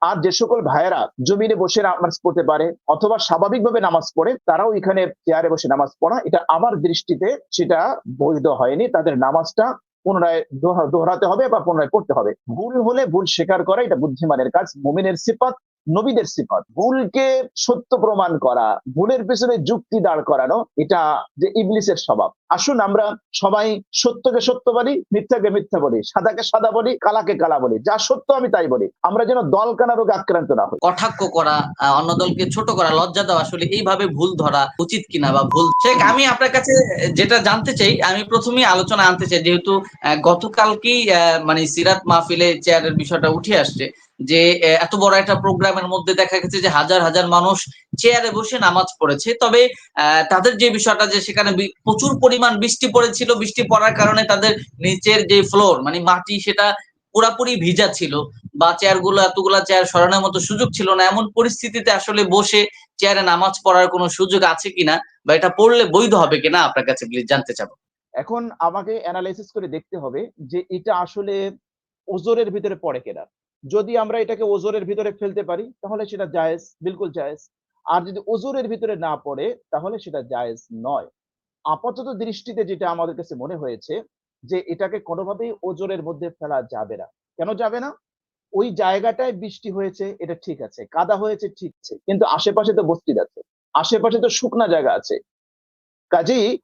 আর যে সকল ভাইয়েরা জমিনে বসে নামাজ পড়তে পারে অথবা স্বাভাবিকভাবে নামাজ পড়ে, তারাও এখানে চেয়ারে বসে নামাজ পড়া। এটা আমার দৃষ্টিতে সেটা বৈধ হয়নি। তাদের নামাজটা পুনরায় দোহা- দোহরাতে হবে বা পুনরায় পড়তে হবে। ভুল হলে ভুল স্বীকার করা, এটা বুদ্ধিমানের কাজ, মুমিনের সিফাত, নবীদের সিফাত। ভুলকে সত্য প্রমাণ করা, ভুলের পেছনে যুক্তি দাঁড় করানো, এটা যে ইবলিসের স্বভাব। আসুন আমরা সবাই সত্যকে সত্য বলি, মিথ্যাকে মিথ্যা বলি, সাদাকে সাদা বলি, কালাকে কালা বলি, যা সত্য আমি তাই বলি। আমরা যেন দল কানা রোগে আক্রান্ত না হই। কটাক্ষ করা অন্য দলকে ছোট করা, লজ্জা দেওয়া আসলে এইভাবে ভুল ধরা উচিত কিনা বা ভুল। শেখ, আমি আপনার কাছে যেটা জানতে চাই, আমি প্রথমেই আলোচনা আনতে চাই, যেহেতু গতকালকেই মানে সিরাত মাহফিলে চেয়ারের বিষয়টা উঠে আসছে, যে এত বড় একটা প্রোগ্রামের মধ্যে দেখা গেছে যে হাজার হাজার মানুষ চেয়ারে বসে নামাজ পড়েছে। তবে তাদের যে বিষয়টা যে সেখানে প্রচুর বৃষ্টি পড়েছিল, বৃষ্টি পড়ার কারণে তাদের নিচের যে ফ্লোর মানে মাটি সেটা পুরাপুরি ভিজা ছিল বা চেয়ারগুলো এতগুলা চেয়ার সরানোর মতো সুযোগ ছিল না। এমন পরিস্থিতিতে আসলে বসে চেয়ারে নামাজ পড়ার কোনো সুযোগ আছে কিনা বা এটা পড়লে বৈধ হবে কিনা আপনার কাছে প্লিজ জানতে চাবো। এখন আমাকে অ্যানালাইসিস করে দেখতে হবে যে এটা আসলে ওজোরের ভিতরে পড়ে কিনা। যদি আমরা এটাকে ওজোরের ভিতরে ফেলতে পারি, তাহলে সেটা জায়েজ, বিলকুল জায়েজ। আর যদি ওজোরের ভিতরে না পড়ে, তাহলে সেটা জায়েজ নয়। আপাতত দৃষ্টিতে যেটা আমাদের কাছে মনে হয়েছে, যে এটাকে কোনোভাবেই ওজোরের মধ্যে ফেলা যাবে না। কেন যাবে না? ওই জায়গাটায় বৃষ্টি হয়েছে, এটা ঠিক আছে। কাদা হয়েছে, ঠিক আছে। কিন্তু আশেপাশে তো বস্তি আছে। আশেপাশে তো শুকনা জায়গা আছে। কাজেই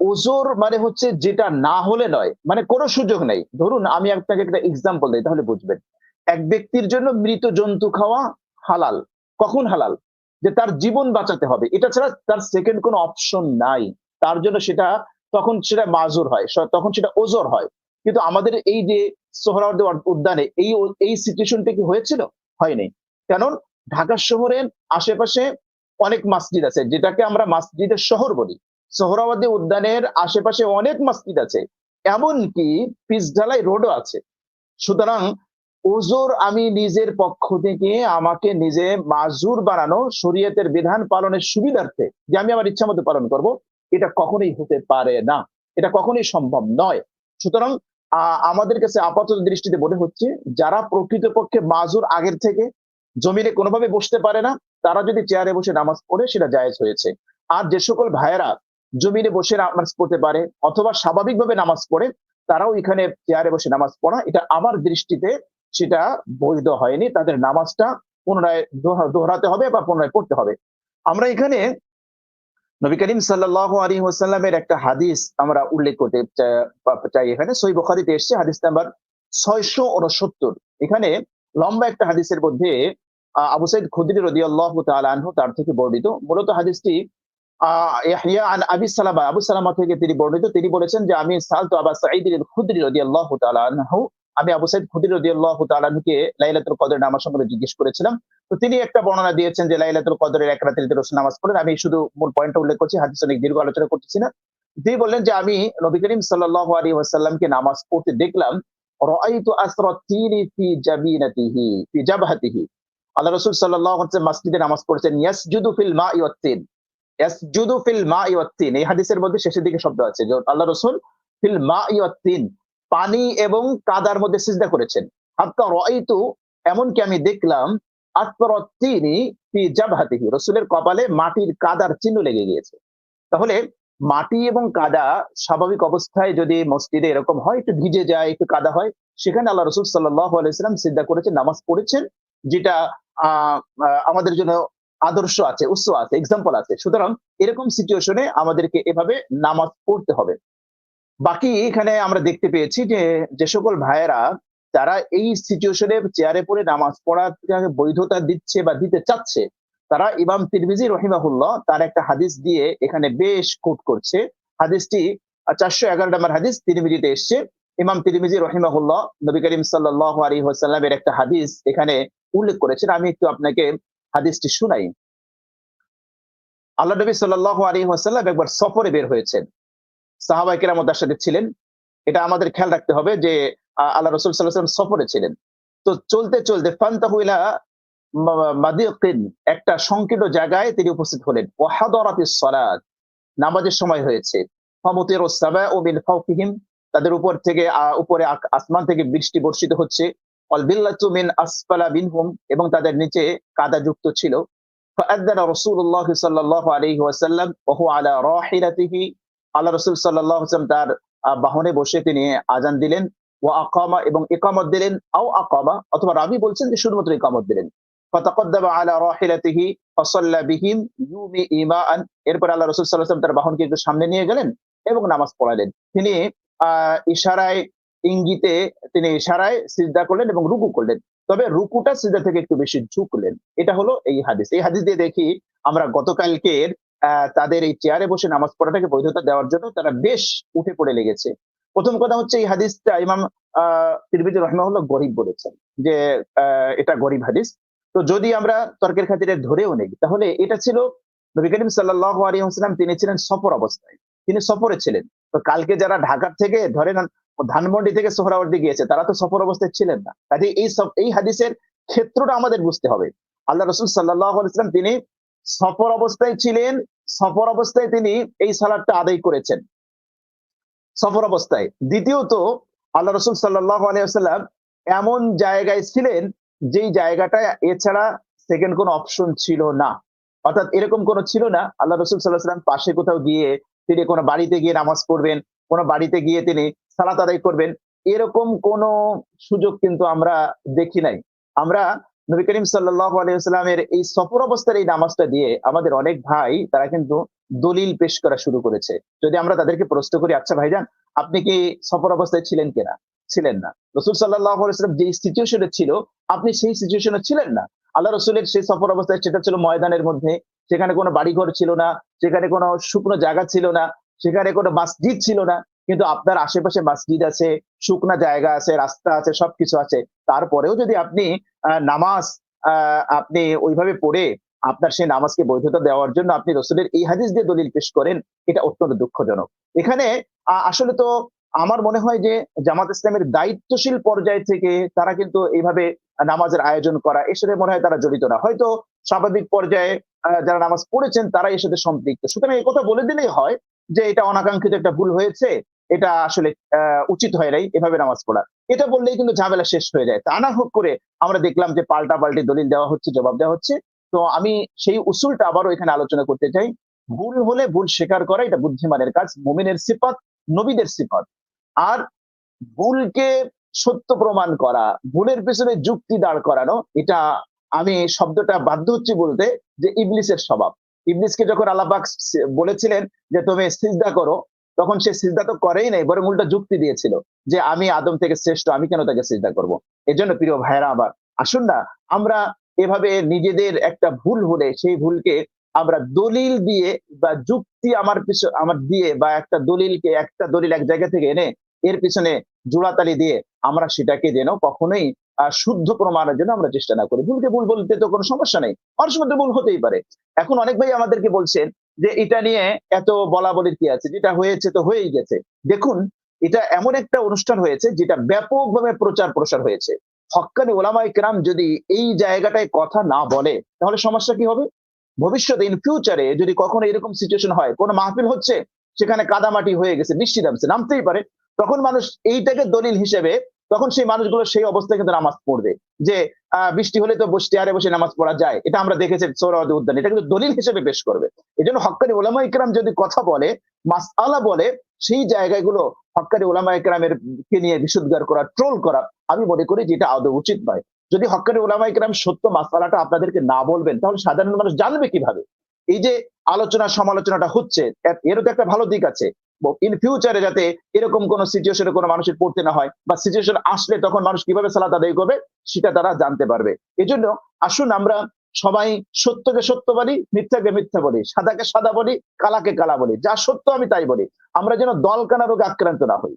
ওজোর মানে হচ্ছে যেটা না হলে নয় মানে কোনো সুযোগ নেই। ধরুন, আমি আপনাকে একটা এক্সাম্পল দিই, তাহলে বুঝবেন। এক ব্যক্তির জন্য মৃত জন্তু খাওয়া হালাল। কখন হালাল? যে তার জীবন বাঁচাতে হবে। এটা ছাড়া তার সেকেন্ড কোনো অপশন নাই। তার জন্য সেটা তখন সেটা মাজুর হয় তখন সেটা ওজোর হয়। কিন্তু আমাদের এই যে সোহরাওয়ার্দী উদ্যানে এই এই সিচুয়েশনটা কি হয়েছিল? হয়নি। কারণ ঢাকা শহরের আশেপাশে অনেক মসজিদ আছে, যেটাকে আমরা মসজিদের শহর বলি। সোহরাওয়ার্দী উদ্যানের আশেপাশে অনেক মসজিদ আছে, এমনকি পিচঢালাই রোডও আছে। সুতরাং ওজোর আমি নিজের পক্ষ থেকে আমাকে নিজে মাজুর বানানো শরীয়তের বিধান পালনের সুবিধার্থে যে আমি আমার ইচ্ছা মতো পালন করব এটা কখনোই হতে পারে না। এটা কখনোই সম্ভব নয়। সুতরাং আমাদের কাছে আপাতত দৃষ্টিতে মনে হচ্ছে, যারা প্রকৃতপক্ষে মাজুর আগের থেকে জমিনে কোনোভাবে বসতে পারে না, তারা যদি চেয়ারে বসে নামাজ পড়ে, সেটা জায়েজ হয়েছে। আর যে সকল ভাইয়েরা জমিনে বসে নামাজ পড়তে পারে, অথবা স্বাভাবিকভাবে নামাজ পড়ে, তারাও এখানে চেয়ারে বসে নামাজ পড়া, এটা আমার দৃষ্টিতে সেটা বৈধ হয়নি। তাদের নামাজটা পুনরায় দোহা- দোহরাতে হবে বা পুনরায় পড়তে হবে। আমরা এখানে নবী করিম সাল্লাহ আলী ওসাল্লামের একটা হাদিস আমরা উল্লেখ করতে চাই। এখানে সই বখারিতে এসছে, হাদিস নাম্বার ছয়শো উনসত্তর এখানে লম্বা একটা হাদিসের মধ্যে আবু সাইদ খুদরি রদি আল্লাহ আনহু তার থেকে বর্ণিত। মূলত হাদিসটি আন আবি সালামা, আবু সালামা থেকে তিনি বর্ণিত। তিনি বলেছেন যে, আমি সালতু আবা সাঈদ খুদরি রদি আল্লাহ আনহু আমি আবু সাইদ খুদরি রদি আল্লাহ লাইলাতুল কদরের নামাজ সম্পর্কে জিজ্ঞেস করেছিলাম। তো তিনি একটা বর্ণনা দিয়েছেন যে লাইলাতুল কদরের এক রাতের রসুল নামাজ পড়েন। আমি শুধু মূল পয়েন্টটা উল্লেখ করছি, হাদিস অনেক দীর্ঘ আলোচনা করতেছি না। তিনি বললেন যে আমি নবী করিম সাল্লাল্লাহু আলাইহি ওয়াসাল্লামকে নামাজ পড়তে দেখলাম, রাআইতু আসরাতিনি ফি জাবিনাতিহি ফি জাবহাতিহি। আল্লাহ রাসূল সাল্লাল্লাহু আলাইহি নামাজ পড়ছেন, ইয়াসজুদু ফিল ইয়াসজুদু ফিল মাই ওয়াত তিন এই হাদিসের মধ্যে শেষের দিকে শব্দ আছে যে আল্লাহ রাসূল ফিল মাই ওয়াত তিন পানি এবং কাদার মধ্যে সিজদা করেছেন। হাত্তা রাআইতু এমনকি আমি দেখলাম আকবরত্তিনি ফি জাবহাতিহি, রসুলের কপালে মাটির কাদার চিহ্ন লেগে গিয়েছে। তাহলে মাটি এবং কাদা স্বাভাবিক অবস্থায় যদি মসজিদে এরকম হয়, একটু ভিজে যায়, একটু কাদা হয়, সেখানে আল্লাহ রসুল সাল্লাহ আলাইসালাম সিদ্ধা করেছেন, নামাজ পড়েছেন, যেটা আমাদের জন্য আদর্শ আছে, উৎস আছে এক্সাম্পল আছে। সুতরাং এরকম সিচুয়েশনে আমাদেরকে এভাবে নামাজ পড়তে হবে। বাকি এখানে আমরা দেখতে পেয়েছি যে যে সকল ভাইয়েরা, তারা এই সিচুয়েশনে চেয়ারে পড়ে নামাজ পড়ার বৈধতা দিচ্ছে বা দিতে চাচ্ছে, তারা ইমাম তিরমিজি রহিমাহুল্লাহ তার একটা হাদিস দিয়ে এখানে বেশ কোট করছে। হাদিসটি চারশো এগারো নম্বর হাদিস তিরমিজিতে এসছে। ইমাম তিরমিজি রহিমাহুল্লাহ নবী করিম সাল্লাহ আলী হোসাল্লামের একটা হাদিস এখানে উল্লেখ করেছেন। আমি একটু আপনাকে হাদিসটি শুনাই। আল্লাহ নবী সাল্লাহ আলী হোসাল্লাম একবার সফরে বের হয়েছেন। সাহাবাই কেরামত তার সাথে ছিলেন। এটা আমাদের খেয়াল রাখতে হবে যে আল্লাহ রসুল সাল্লাহাম সফরে ছিলেন। তো চলতে চলতে ফান্তাহুইলা মাদিউদ্দিন একটা সংকীর্ণ জায়গায় তিনি উপস্থিত হলেন। ওয়াহাদরাতি সলাদ নামাজের সময় হয়েছে। তাদের উপর থেকে উপরে আসমান থেকে বৃষ্টি বর্ষিত হচ্ছে। এবং তাদের নিচে কাদা যুক্ত ছিল। রসুল্লাহ সাল্লাহ সাল্লাল্লাহু আলাইহি আলা রাহিলাতিহি আল্লাহ রসুল সাল্লাহ হোসেন তার বাহনে বসে তিনি আজান দিলেন। ও আকামা এবং একামত দিলেন, আও আকামা, অথবা রাবি বলছেন যে শুধুমাত্র একামত দিলেন। এরপর আল্লাহ রসুল তার বাহনকে একটু সামনে নিয়ে গেলেন এবং নামাজ পড়ালেন। তিনি ইশারায় ইঙ্গিতে তিনি ইশারায় সিজদা করলেন এবং রুকু করলেন। তবে রুকুটা সিজদা থেকে একটু বেশি ঝুঁকলেন। এটা হলো এই হাদিস। এই হাদিস দিয়ে দেখি আমরা গতকালকের তাদের এই চেয়ারে বসে নামাজ পড়াটাকে বৈধতা দেওয়ার জন্য তারা বেশ উঠে পড়ে লেগেছে। প্রথম কথা হচ্ছে এই হাদিসটা ইমাম, আহ, তিরমিজি রহমাহুল্লাহ গরিব বলেছেন যে এটা গরিব হাদিস। তো যদি আমরা তর্কের খাতিরে ধরেও নেই, তাহলে এটা ছিল নবী করিম সাল্লাল্লাহু আলাইহি ওয়াসাল্লাম, তিনি ছিলেন সফর অবস্থায়। তিনি সফরে ছিলেন। তো কালকে যারা ঢাকার থেকে ধরে নেন ধানমন্ডি থেকে সোহরাওয়ার্দী গিয়েছে, তারা তো সফর অবস্থায় ছিলেন না। কাজে এই সব, এই হাদিসের ক্ষেত্রটা আমাদের বুঝতে হবে। আল্লাহ রসুল সাল্লাহ আলাইসালাম তিনি সফর অবস্থায় ছিলেন, সফর অবস্থায় তিনি এই সালাদটা আদায় করেছেন। সফর অবস্থায়। দ্বিতীয়ত, আল্লাহ রসুল সাল্লাহ আলাইসাল্লাম এমন জায়গায় ছিলেন, যেই জায়গাটা এছাড়া সেকেন্ড কোনো অপশন ছিল না। অর্থাৎ এরকম কোনো ছিল না, আল্লাহ রসুল সাল্লাহ সাল্লাম পাশে কোথাও গিয়ে তিনি কোনো বাড়িতে গিয়ে নামাজ পড়বেন, কোনো বাড়িতে গিয়ে তিনি সালাত আদায় করবেন, এরকম কোনো সুযোগ কিন্তু আমরা দেখি নাই। আমরা নবী করিম সাল্লাহ এই সফর অবস্থার এই নামাজটা দিয়ে আমাদের অনেক ভাই, তারা কিন্তু দলিল পেশ করা শুরু করেছে। যদি আমরা তাদেরকে প্রশ্ন করি আচ্ছা ভাইজান, আপনি কি সফর অবস্থায় ছিলেন কিনা? ছিলেন না। রসুল সাল্লাহ যে সিচুয়েশনে ছিল, আপনি সেই সিচুয়েশনে ছিলেন না। আল্লাহ রসুলের সেই সফর অবস্থায়, সেটা ছিল ময়দানের মধ্যে। সেখানে কোনো বাড়িঘর ছিল না, সেখানে কোনো শুকনো জায়গা ছিল না, সেখানে কোনো মসজিদ ছিল না। কিন্তু আপনার আশেপাশে মসজিদ আছে, শুকনা জায়গা আছে, রাস্তা আছে, সবকিছু আছে। তারপরেও যদি আপনি নামাজ আপনি ওইভাবে পড়ে আপনার সেই নামাজকে বৈধতা দেওয়ার জন্য আপনি রসুলের এই হাদিস দিয়ে দলিল পেশ করেন, এটা অত্যন্ত দুঃখজনক। এখানে আসলে তো আমার মনে হয় যে জামাত ইসলামের দায়িত্বশীল পর্যায় থেকে তারা কিন্তু এইভাবে নামাজের আয়োজন করা, এর সাথে মনে হয় তারা জড়িত না। হয়তো স্বাভাবিক পর্যায়ে যারা নামাজ পড়েছেন তারা এর সাথে সম্পৃক্ত। সুতরাং এই কথা বলে দিলেই হয় যে এটা অনাকাঙ্ক্ষিত একটা ভুল হয়েছে, এটা আসলে উচিত হয় নাই এভাবে নামাজ পড়া। এটা বললেই কিন্তু ঝামেলা শেষ হয়ে যায়। তা না হোক করে আমরা দেখলাম যে পাল্টা পাল্টি দলিল দেওয়া হচ্ছে, জবাব দেওয়া হচ্ছে। তো আমি সেই উসুলটা আবারও এখানে আলোচনা করতে চাই। ভুল হলে ভুল স্বীকার করা এটা বুদ্ধিমানের কাজ, মুমিনের সিফাত, নবীদের সিফাত। আর ভুলকে সত্য প্রমাণ করা, ভুলের পেছনে যুক্তি দাঁড় করানো, এটা আমি শব্দটা বাধ্য হচ্ছি বলতে যে ইবলিসের স্বভাব। ইবলিসকে যখন আল্লাপাক বলেছিলেন যে, তুমি সিজদা করো, তখন সে সিজদা তো করেই নাই, বরং উল্টা যুক্তি দিয়েছিল যে, আমি আদম থেকে শ্রেষ্ঠ, আমি কেন তাকে সিজদা করব? এজন্য প্রিয় ভাইরা আবার আসুন না, আমরা এভাবে নিজেদের একটা ভুল হলে, সেই ভুলকে আমরা দলিল দিয়ে বা যুক্তি আমার পিছনে আমার দিয়ে বা একটা দলিলকে, একটা দলিল এক জায়গা থেকে এনে, এর পিছনে জোড়াতালি দিয়ে আমরা সেটাকে যেন কখনোই শুদ্ধ প্রমাণের জন্য আমরা চেষ্টা না করি। ভুলকে ভুল বলতে তো কোনো সমস্যা নেই। অনেক সময় ভুল হতেই পারে। এখন অনেক ভাই আমাদেরকে বলছেন যে, এটা নিয়ে এত বলা বলির কি আছে? যেটা হয়েছে তো হয়েই গেছে। দেখুন, এটা এমন একটা অনুষ্ঠান হয়েছে যেটা ব্যাপকভাবে প্রচার প্রসার হয়েছে। হক্কানি ওলামাই কেরাম যদি এই জায়গাটায় কথা না বলে, তাহলে সমস্যা কি হবে? ভবিষ্যতে ইন ফিউচারে যদি কখনো এরকম সিচুয়েশন হয়, কোনো মাহফিল হচ্ছে, সেখানে কাদামাটি হয়ে গেছে বৃষ্টি নামছে নামতেই পারে, তখন মানুষ এইটাকে দলিল হিসেবে তখন সেই মানুষগুলো সেই অবস্থায় কিন্তু নামাজ পড়বে। যে বৃষ্টি হলে তো চেয়ারে বসে নামাজ পড়া যায়। এটা আমরা দেখেছি সৌরাওয়াদী উদ্যান। এটা কিন্তু দলিল হিসেবে পেশ করবে। এই জন্য হক্কানি ওলামা ইকরাম যদি কথা বলে, মাসআলা বলে, সেই জায়গাগুলো হক্কানি ওলামা ইকরামের কে নিয়ে বিশুদ্ধার করা, ট্রোল করা, আমি মনে করি যে এটা আদৌ উচিত নয়। যদি হক্কানি ওলামা ইকরাম সত্য মাসালাটা আপনাদেরকে না বলবেন, তাহলে সাধারণ মানুষ জানবে কীভাবে? এই যে আলোচনা সমালোচনাটা হচ্ছে এরও তো একটা ভালো দিক আছে। ইন ফিউচারে যাতে এরকম কোন সিচুয়েশনে কোনো মানুষের পড়তে না হয় বা সিচুয়েশন আসলে তখন মানুষ কীভাবে সালাত আদায় করবে, সেটা তারা জানতে পারবে। এজন্য আসুন আমরা সবাই সত্যকে সত্য বলি, মিথ্যাকে মিথ্যা বলি, সাদাকে সাদা বলি, কালাকে কালা বলি, যা সত্য আমি তাই বলি। আমরা যেন দলকানা রোগে আক্রান্ত না হই।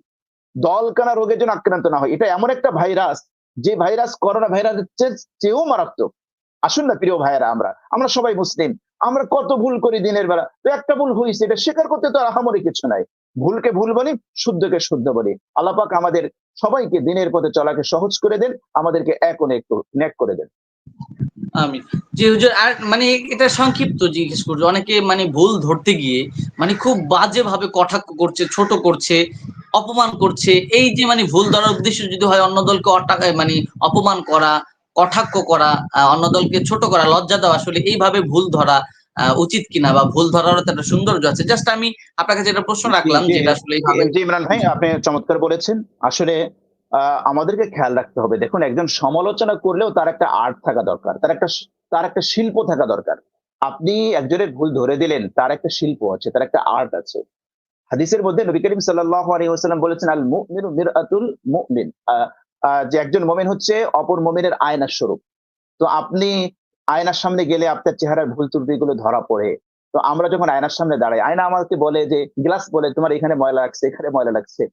দলকানা রোগের জন্য আক্রান্ত না হই। এটা এমন একটা ভাইরাস, যে ভাইরাস করোনা ভাইরাসের চেয়ে- চেয়েও মারাত্মক। আসুন না প্রিয় ভাইয়েরা, আমরা আমরা সবাই মুসলিম। আমরা কত ভুল করি দিনের বেলা? তো একটা ভুল হয়েছে এটা স্বীকার করতে তো আহামরি কিছু নাই। ভুলকে ভুল বলি, শুদ্ধকে শুদ্ধ বলি। আল্লাপাক আমাদের সবাইকে দিনের পথে চলাকে সহজ করে দেন, আমাদেরকে এক অনেক নেক নেক করে দেন। আমি জি, হুজুর, আর মানে এটা সংক্ষিপ্ত জিজ্ঞেস করছি। অনেকে মানে ভুল ধরতে গিয়ে মানে খুব বাজে ভাবে কটাক্ষ করছে, ছোট করছে, অপমান করছে। এই যে মানে ভুল ধরার উদ্দেশ্য যদি হয় অন্য দলকে মানে অপমান করা কটাক্ষ করা অন্য দলকে ছোট করা লজ্জা দেওয়া আসলে এইভাবে ভুল ধরা উচিত কিনা বা ভুল ধরারও একটা সৌন্দর্য আছে। জাস্ট আমি আপনার কাছে একটা প্রশ্ন রাখলাম যেটা আসলে ইমরান ভাই আপনি চমৎকার বলেছেন। আসলে আমাদেরকে খেয়াল রাখতে হবে। দেখুন একজন সমালোচনা করলেও তার একটা আর্ট থাকা দরকার তার একটা তার একটা শিল্প থাকা দরকার। আপনি একজনের ভুল ধরে দিলেন তার একটা শিল্প আছে তার একটা আর্ট আছে। হাদিসের মধ্যে নবী করিম সাল্লাল্লাহু আলাইহি ওয়াসাল্লাম বলেছেন আল মুমিনু মিরআতুল মুমিন। যে একজন মোমেন হচ্ছে, অপর মোমেনের আয়নার স্বরূপ। তো আপনি আয়নার সামনে গেলে আপনার চেহারার ভুল ত্রুটিগুলো ধরা পড়ে। তো আমরা যখন আয়নার সামনে দাঁড়াই, আয়না আমাকে বলে যে, গ্লাস বলে, তোমার এখানে ময়লা লাগছে, এখানে ময়লা লাগছে।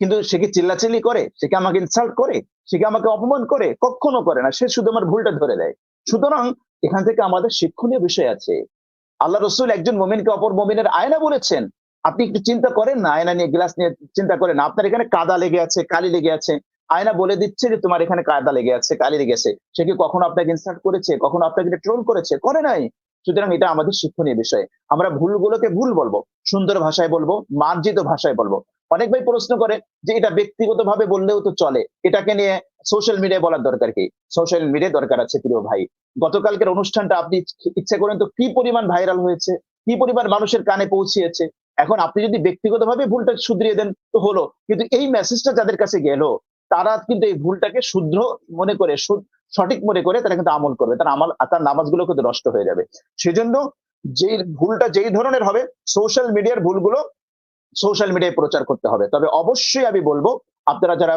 কিন্তু সে কি চিল্লাচিল্লি করে? সে কি আমাকে ইনসাল্ট করে? সে কি আমাকে অপমান করে? কখনো করে না। সে শুধু আমার ভুলটা ধরে দেয়। সুতরাং এখান থেকে আমাদের শিক্ষণীয় বিষয় আছে। আল্লাহ রসুল একজন মোমিনকে অপর মোমিনের আয়না বলেছেন। আপনি একটু চিন্তা করেন না, আয়না নিয়ে, গ্লাস নিয়ে চিন্তা করেন আপনার এখানে কাদা লেগে আছে, কালি লেগে আছে। আয়না বলে দিচ্ছে যে তোমার এখানে কায়দা লেগে আছে, কালি লেগে আছে। সে কি কখনো আপনাকে ইনসাল্ট করেছে? কখনো আপনাকে ট্রোল করেছে? করে নাই। সুতরাং এটা আমাদের শিক্ষণীয় বিষয়। আমরা ভুলগুলোকে ভুল বলব, সুন্দর ভাষায় বলব, মার্জিত ভাষায় বলব। অনেক ভাই প্রশ্ন করে যে এটা ব্যক্তিগত ভাবে বললেও তো চলে। এটাকে নিয়ে সোশ্যাল মিডিয়ায় বলার দরকার কি? সোশ্যাল মিডিয়ায় দরকার আছে প্রিয় ভাই। গতকালকের অনুষ্ঠানটা আপনি ইচ্ছে করেন তো কি পরিমাণ ভাইরাল হয়েছে? কি পরিমাণ মানুষের কানে পৌঁছিয়েছে? এখন আপনি যদি ব্যক্তিগতভাবে ভুলটা শুধরিয়ে দেন, তো হলো। কিন্তু এই মেসেজটা যাদের কাছে গেল তারা কিন্তু এই ভুলটাকে শুদ্ধ মনে করে সঠিক মনে করে তারা কিন্তু আমল করবে। তার আমল, তার নামাজগুলো কিন্তু নষ্ট হয়ে যাবে। সেজন্য যেই ভুলটা যেই ধরনের হবে সোশ্যাল মিডিয়ার ভুলগুলো সোশ্যাল মিডিয়ায় প্রচার করতে হবে। তবে অবশ্যই আমি বলব, আপনারা যারা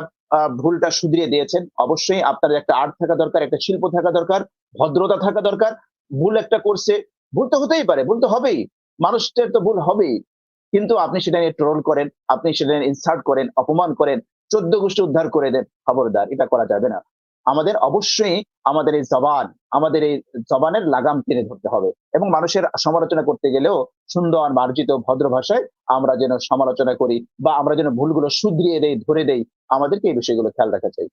ভুলটা শুধরিয়ে দিয়েছেন, অবশ্যই আপনার একটা আর্ট থাকা দরকার, একটা শিল্প থাকা দরকার, ভদ্রতা থাকা দরকার, ভুল একটা করছে ভুল তো হতেই পারে, ভুল তো হবেই মানুষের তো ভুল হবেই। কিন্তু আপনি সেটা নিয়ে ট্রোল করেন, আপনি সেটা নিয়ে ইনসার্ট করেন, অপমান করেন চোদ্দ গোষ্ঠী উদ্ধার করে দেন, খবরদার, এটা করা যাবে না। আমাদের অবশ্যই আমাদের এই জবান, আমাদের এই জবানের লাগাম টেনে ধরতে হবে এবং মানুষের সমালোচনা করতে গেলেও সুন্দর, মার্জিত, ভদ্র ভাষায় আমরা যেন সমালোচনা করি বা আমরা যেন ভুলগুলো শুধরিয়ে দেই, ধরে দেই, আমাদেরকে এই বিষয়গুলো খেয়াল রাখা চাই।